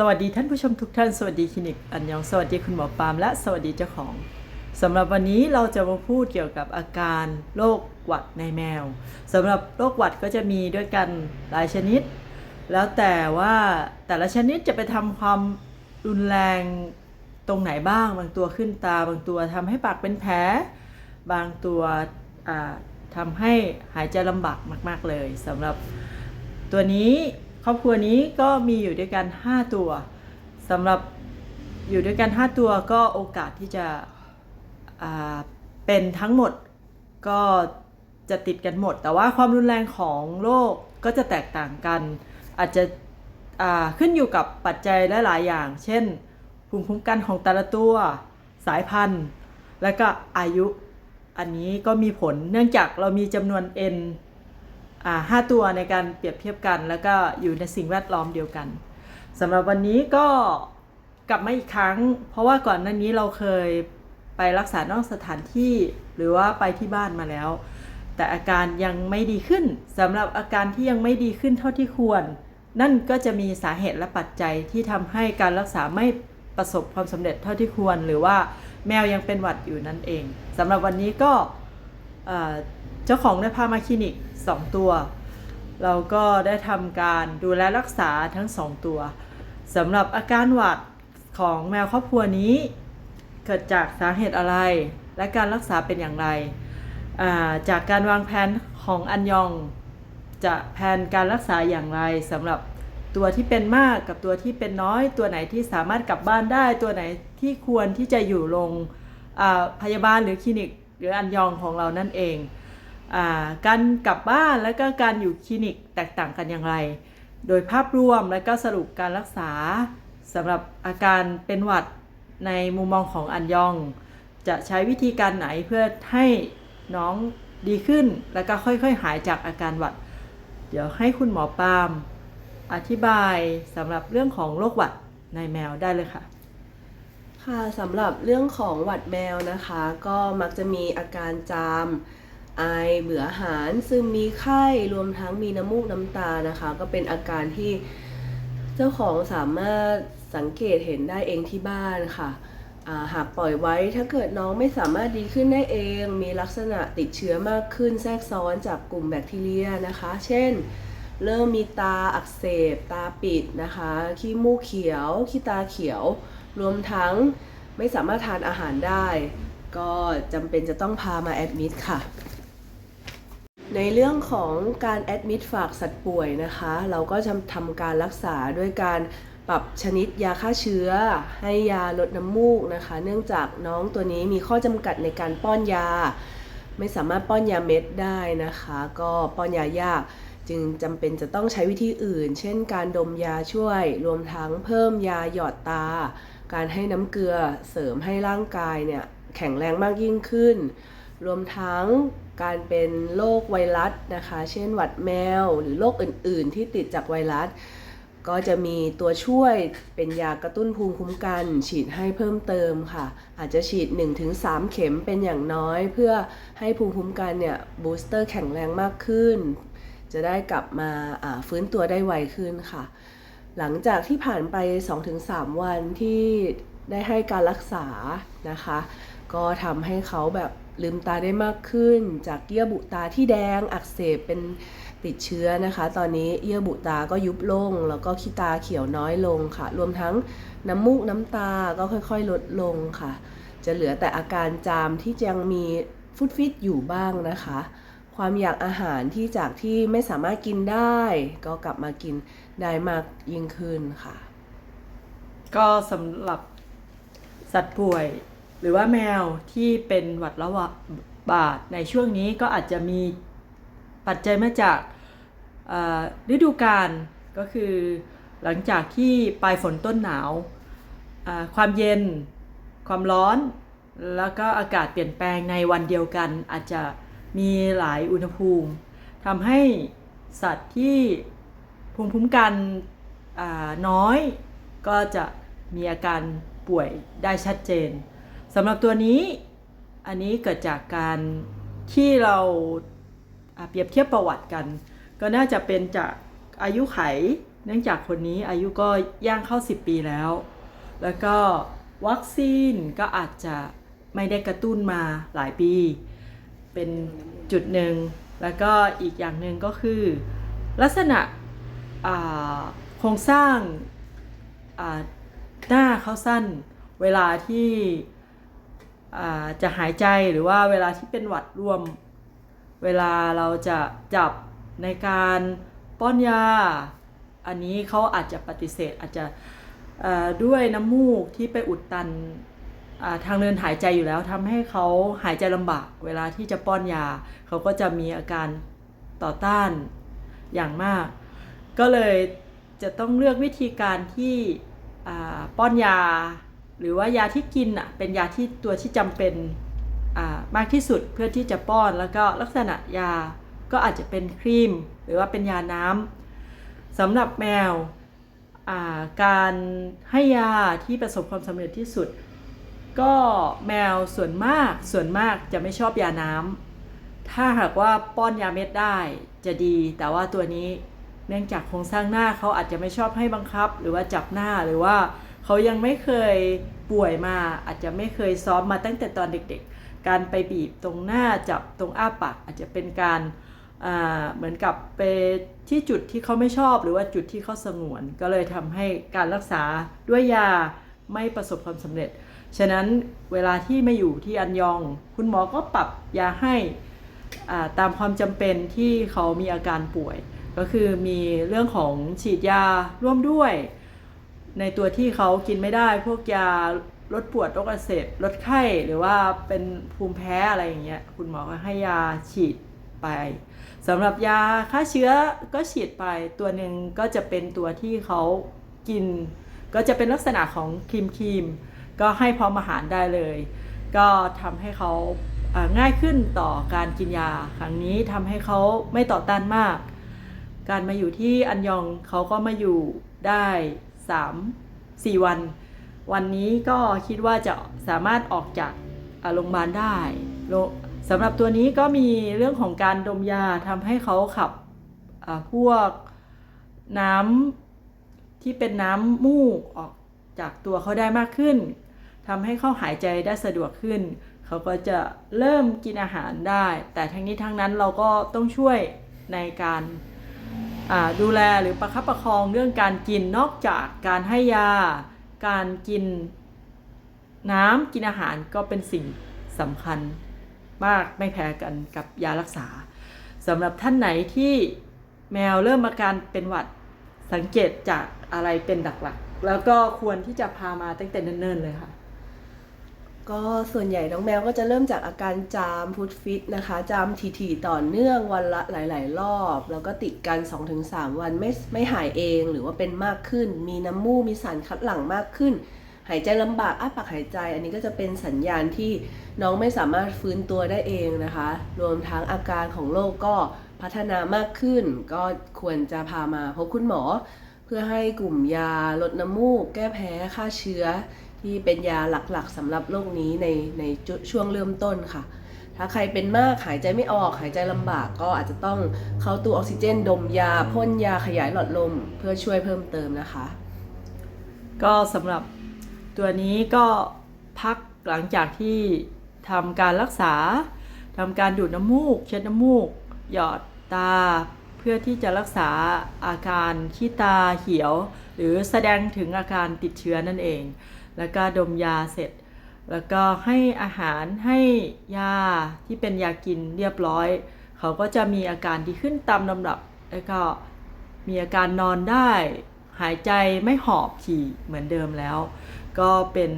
สวัสดีท่านผู้ชมทุกท่าน สวัสดีคลินิกอันยอง สวัสดีคุณหมอปาล์มและสวัสดีเจ้าของสำหรับวันนี้เราจะมาพูดเกี่ยวกับอาการโรคหวัดในแมวสำหรับโรคหวัดก็จะมีด้วยกันหลายชนิด แล้วแต่ว่าแต่ละชนิดจะไปทำความรุนแรงตรงไหนบ้าง บางตัวขึ้นตา บางตัวทำให้ปากเป็นแผลบางตัวทำให้หายใจลำบากมาก ๆเลยสำหรับตัวนี้ ครอบครัวนี้ก็มีอยู่ด้วยกัน 5 ตัวสำหรับอยู่ด้วยกัน 5 ตัวก็โอกาสที่จะเป็นทั้งหมดก็จะติดกันหมด แต่ว่าความรุนแรงของโรคก็จะแตกต่างกัน อาจจะขึ้นอยู่กับปัจจัยหลายๆอย่าง เช่น ภูมิคุ้มกันของแต่ละตัวสายพันธุ์ และก็อายุอันนี้ก็มีผลเนื่องจากเรามีจำนวน N ห้าตัวในการเปรียบเทียบกัน แล้วก็อยู่ในสิ่งแวดล้อมเดียวกันสำหรับวันนี้ก็กลับมาอีกครั้ง เพราะว่าก่อนหน้านี้เราเคยไปรักษานอกสถานที่หรือว่าไปที่บ้านมาแล้ว แต่อาการยังไม่ดีขึ้นสำหรับอาการที่ยังไม่ดีขึ้นเท่าที่ควร นั่นก็จะมีสาเหตุและปัจจัยที่ทำให้การรักษาไม่ประสบความสำเร็จเท่าที่ควร หรือว่าแมวยังเป็นหวัดอยู่นั่นเองสำหรับวันนี้ก็ เจ้าของได้พามาคลินิก 2 ตัว เราก็ได้ทำการดูแลรักษาทั้ง 2 ตัวสำหรับอาการหวัดของแมวครอบครัวนี้ เกิดจากสาเหตุอะไร และการรักษาเป็นอย่างไราจากการวางแผนของอันยองจะแผนการรักษาอย่างไรสำหรับตัวที่เป็นมากกับตัวที่เป็นน้อย ตัวไหนที่สามารถกลับบ้านได้ ตัวไหนที่ควรที่จะอยู่โรงพยาบาลหรือคลินิก หรืออันยองของเรานั่นเอง การกลับบ้านและก็การอยู่คลินิกแตกต่างกันอย่างไร โดยภาพรวมและก็สรุปการรักษาสำหรับอาการเป็นหวัดในมุมมองของอันยอง จะใช้วิธีการไหนเพื่อให้น้องดีขึ้น แล้วก็ค่อยๆ หายจากอาการหวัด เดี๋ยวให้คุณหมอปาล์มอธิบายสำหรับเรื่องของโรคหวัดในแมวได้เลยค่ะค่ะสำหรับเรื่องของหวัดแมวนะคะ ก็มักจะมีอาการจาม ไอเบื่ออาหารซึมมีไข้รวมทั้งมีน้ำมูกน้ำตานะคะ ก็เป็นอาการที่เจ้าของสามารถสังเกตเห็นได้เองที่บ้านค่ะาหากปล่อยไว้ถ้าเกิดน้องไม่สามารถดีขึ้นได้เอง มีลักษณะติดเชื้อมากขึ้นแทรกซ้อนจากกลุ่มแบคทีเรียนะคะ เช่น เริ่มมีตาอักเสบ ตาปิดนะคะขี้มูกเขียวขี้ตาเขียว รวมทั้งไม่สามารถทานอาหารได้ ก็จำเป็นจะต้องพามาแอดมิดค่ะ ในเรื่องของการแอดมิดฝากสัตว์ป่วยนะคะ เราก็จะทำการรักษาด้วยการปรับชนิดยาฆ่าเชื้อ ให้ยาลดน้ำมูกนะคะ เนื่องจากน้องตัวนี้มีข้อจำกัดในการป้อนยา ไม่สามารถป้อนยาเม็ดได้นะคะ ก็ป้อนยายากจึงจำเป็นจะต้องใช้วิธีอื่น เช่น การดมยาช่วย รวมทั้งเพิ่มยาหยอดตา การให้น้ำเกลือเสริมให้ร่างกายเนี่ยแข็งแรงมากยิ่งขึ้น รวมทั้ง การเป็นโรคไวรัสนะคะ เช่นหวัดแมวหรือโรคอื่น ๆ ที่ติดจากไวรัส ก็จะมีตัวช่วยเป็นยากระตุ้นภูมิคุ้มกัน ฉีดให้เพิ่มเติมค่ะ อาจจะฉีด 1-3 เข็มเป็นอย่างน้อย เพื่อให้ภูมิคุ้มกันเนี่ยบูสเตอร์แข็งแรงมากขึ้น จะได้กลับมาฟื้นตัวได้ไวขึ้นค่ะ หลังจากที่ผ่านไป 2-3 วันที่ได้ให้การรักษานะคะ ก็ทำให้เขาแบบ ลืมตาได้มากขึ้น จากเยื่อบุตาที่แดงอักเสบเป็นติดเชื้อนะคะ ตอนนี้เยื่อบุตาก็ยุบลง แล้วก็ขี้ตาเขียวน้อยลงค่ะ รวมทั้งน้ำมูกน้ำตาก็ค่อยๆ ลดลงค่ะ จะเหลือแต่อาการจามที่ยังมีฟุตฟิตอยู่บ้างนะคะ ความอยากอาหารที่จากที่ไม่สามารถกินได้ ก็กลับมากินได้มากยิ่งขึ้นค่ะ ก็สำหรับสัตว์ป่วย หรือว่าแมวที่เป็นหวัดระบาดในช่วงนี้ก็อาจจะมีปัจจัยมาจากฤดูกาลก็คือหลังจากที่ปลายฝนต้นหนาวความเย็น ความร้อน แล้วก็อากาศเปลี่ยนแปลงในวันเดียวกัน อาจจะมีหลายอุณหภูมิทำให้สัตว์ที่ภูมิคุ้มกันน้อยก็จะมีอาการป่วยได้ชัดเจน สำหรับตัวนี้อันนี้เกิดจากการที่เราเปรียบเทียบประวัติกัน ก็น่าจะเป็นจากอายุไข เนื่องจากคนนี้อายุก็ย่างเข้า 10 ปีแล้ว แล้วก็วัคซีนก็อาจจะไม่ได้กระตุ้นมาหลายปี เป็นจุดหนึ่ง แล้วก็อีกอย่างหนึ่งก็คือ ลักษณะโครงสร้างหน้าเขาสั้น เวลาที่ จะหายใจหรือว่าเวลาที่เป็นหวัดรวม เวลาเราจะจับในการป้อนยา อันนี้เขาอาจจะปฏิเสธอาจจะด้วยน้ำมูกที่ไปอุดตันทางเดินหายใจอยู่แล้วทำให้เขาหายใจลำบาก เวลาที่จะป้อนยาเขาก็จะมีอาการต่อต้านอย่างมาก ก็เลยจะต้องเลือกวิธีการที่ป้อนยา หรือว่ายาที่กินอะเป็นยาที่ตัวที่จำเป็นมากที่สุดเพื่อที่จะป้อนแล้วก็ลักษณะยาก็อาจจะเป็นครีม หรือว่าเป็นยาน้ำสำหรับแมวการให้ยาที่ประสบความสำเร็จที่สุด ก็แมวส่วนมากส่วนมากจะไม่ชอบยาน้ำถ้าหากว่าป้อนยาเม็ดได้จะดี แต่ว่าตัวนี้เนื่องจากโครงสร้างหน้าเขาอาจจะไม่ชอบให้บังคับ หรือว่าจับหน้าหรือว่า เขายังไม่เคยป่วยมาอาจจะไม่เคยซ้อมมาตั้งแต่ตอนเด็กๆ การไปบีบตรงหน้าจับตรงอ้าปากอาจจะเป็นการเหมือนกับไปที่จุดที่เขาไม่ชอบหรือว่าจุดที่เขาสงวน ก็เลยทำให้การรักษาด้วยยาไม่ประสบความสำเร็จ ฉะนั้นเวลาที่มาอยู่ที่อันยอง คุณหมอก็ปรับยาให้ตามความจำเป็นที่เขามีอาการป่วย ก็คือมีเรื่องของฉีดยาร่วมด้วย ในตัวที่เขากินไม่ได้ พวกยาลดปวดโรคอักเสบลดไข้หรือว่าเป็นภูมิแพ้อะไรอย่างเงี้ยคุณหมอก็ให้ยาฉีดไปสำหรับยาฆ่าเชื้อก็ฉีดไปตัวหนึ่งก็จะเป็นตัวที่เขากิน ก็จะเป็นลักษณะของครีมครีมก็ให้พร้อมอาหารได้เลย ก็ทำให้เขาง่ายขึ้นต่อการกินยาครั้งนี้ทำให้เขาไม่ต่อต้านมาก การมาอยู่ที่อันยองเขาก็มาอยู่ได้ 3 4 วัน วันนี้ก็คิดว่าจะสามารถออกจากโรงพยาบาลได้สำหรับตัวนี้ก็มีเรื่องของการดมยาทำให้เขาขับพวกน้ำที่เป็นน้ำมูกออกจากตัวเขาได้มากขึ้นทำให้เขาหายใจได้สะดวกขึ้น เขาก็จะเริ่มกินอาหารได้ แต่ทั้งนี้ทั้งนั้นเราก็ต้องช่วยในการ ดูแลหรือประคับประคองเรื่องการกินนอกจากการให้ยา การกินน้ำกินอาหารก็เป็นสิ่งสำคัญมากไม่แพ้กันกับยารักษาสำหรับท่านไหนที่แมวเริ่มอาการเป็นหวัดสังเกตจากอะไรเป็นหลักๆ แล้วก็ควรที่จะพามาตั้งแต่เนิ่นๆเลยค่ะ ก็ส่วนใหญ่น้องแมวก็จะเริ่มจากอาการจามพุดฟิตนะคะ จามถี่ๆต่อเนื่องวันละหลาย ๆ รอบ แล้วก็ติดกัน 2-3 วันไม่ไม่หายเองหรือว่าเป็นมากขึ้น มีน้ำมูกมีสารคัดหลั่งมากขึ้น หายใจลำบากอ้าปากหายใจ อันนี้ก็จะเป็นสัญญาณที่น้องไม่สามารถฟื้นตัวได้เองนะคะ รวมทั้งอาการของโรคก็พัฒนามากขึ้น ก็ควรจะพามาพบคุณหมอ เพื่อให้กลุ่มยาลดน้ำมูก แก้แพ้ฆ่าเชื้อ ที่เป็นยาหลักๆสำหรับโรคนี้ในในช่วงเริ่มต้นค่ะ ถ้าใครเป็นมากหายใจไม่ออกหายใจลำบากก็อาจจะต้องเข้าตู้ออกซิเจน ดมยาพ่นยาขยายหลอดลม เพื่อช่วยเพิ่มเติมนะคะ ก็สำหรับตัวนี้ก็พักหลังจากที่ทำการรักษาทำการดูดน้ำมูก เช็ดน้ำมูก หยอดตา เพื่อที่จะรักษาอาการขี้ตาเขียว หรือแสดงถึงอาการติดเชื้อนั่นเอง แล้วก็ดมยาเสร็จ แล้วก็ให้อาหารให้ยาที่เป็นยากินเรียบร้อย เขาก็จะมีอาการดีขึ้นตามลำดับ แล้วก็มีอาการนอนได้ หายใจไม่หอบถี่เหมือนเดิมแล้ว ก็เป็น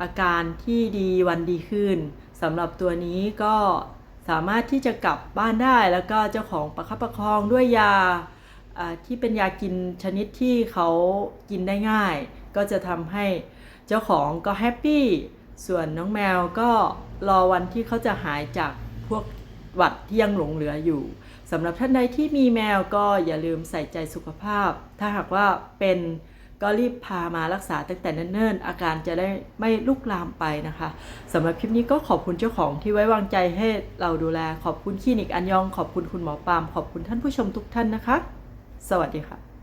อาการที่ดีวันดีขึ้นสำหรับตัวนี้ก็สามารถที่จะกลับบ้านได้แล้วก็เจ้าของประคับประคองด้วยยาอ่าที่เป็นยากินชนิดที่เขากินได้ง่าย ก็จะทำให้ เจ้าของก็แฮปปี้ ส่วนน้องแมวก็รอวันที่เขาจะหายจากพวกหวัดที่ยังหลงเหลืออยู่สำหรับท่านใดที่มีแมวก็อย่าลืมใส่ใจสุขภาพ ถ้าหากว่าเป็นก็รีบพามารักษาตั้งแต่เนิ่นๆ อาการจะได้ไม่ลุกลามไปนะคะสำหรับคลิปนี้ก็ขอบคุณเจ้าของที่ไว้วางใจให้เราดูแล ขอบคุณคลินิกอันยอง ขอบคุณคุณหมอปาม ขอบคุณท่านผู้ชมทุกท่านนะคะ สวัสดีค่ะ